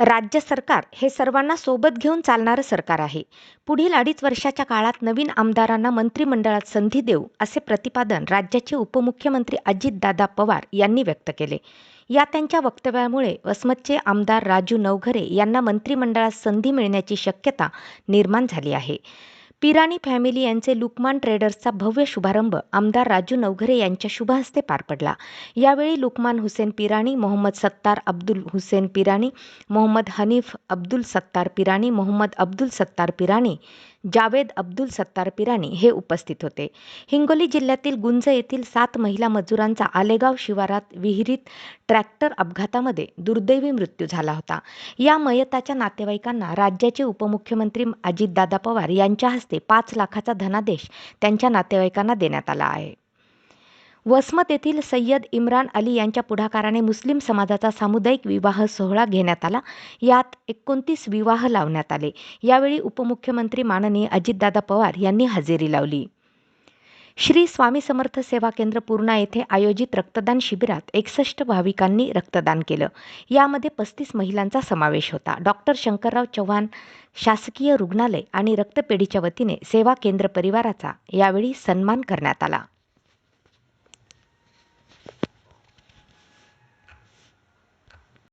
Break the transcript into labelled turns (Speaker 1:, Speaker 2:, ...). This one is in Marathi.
Speaker 1: राज्य सरकार हे सर्वांना सोबत घेऊन चालणारं सरकार आहे. पुढील अडीच वर्षाच्या काळात नवीन आमदारांना मंत्रिमंडळात संधी देऊ असे प्रतिपादन राज्याचे उपमुख्यमंत्री अजितदादा पवार यांनी व्यक्त केले. या त्यांच्या वक्तव्यामुळे वसमतचे आमदार राजू नवघरे यांना मंत्रिमंडळात संधी मिळण्याची शक्यता निर्माण झाली आहे. पिराणी फॅमिली यांचे लुकमान ट्रेडर्सचा भव्य शुभारंभ आमदार राजू नवघरे यांच्या शुभहस्ते पार पडला. यावेळी लुकमान हुसेन पिराणी मोहम्मद सत्तार अब्दुल हुसेन पिराणी मोहम्मद हनीफ अब्दुल सत्तार पिराणी मोहम्मद अब्दुल सत्तार पिराणी जावेद अब्दुल सत्तार पिराणी हे उपस्थित होते. हिंगोली जिल्ह्यातील गुंज येथील सात महिला मजुरांचा आलेगाव शिवारात विहिरीत ट्रॅक्टर अपघातामध्ये दुर्दैवी मृत्यू झाला होता. या मयताच्या नातेवाईकांना राज्याचे उपमुख्यमंत्री अजितदादा पवार यांच्या हस्ते पाच लाखाचा धनादेश त्यांच्या नातेवाईकांना देण्यात आला आहे. वसमत येथील सय्यद इम्रान अली यांच्या पुढाकाराने मुस्लिम समाजाचा सामुदायिक विवाह सोहळा घेण्यात आला. यात एकोणतीस विवाह लावण्यात आले. यावेळी उपमुख्यमंत्री माननीय अजितदादा पवार यांनी हजेरी लावली. श्री स्वामी समर्थ सेवा केंद्र पूर्णा येथे आयोजित रक्तदान शिबिरात एकसष्ट भाविकांनी रक्तदान केलं. यामध्ये पस्तीस महिलांचा समावेश होता. डॉक्टर शंकरराव चव्हाण शासकीय रुग्णालय आणि रक्तपेढीच्या वतीने सेवा केंद्र परिवाराचा यावेळी सन्मान करण्यात आला.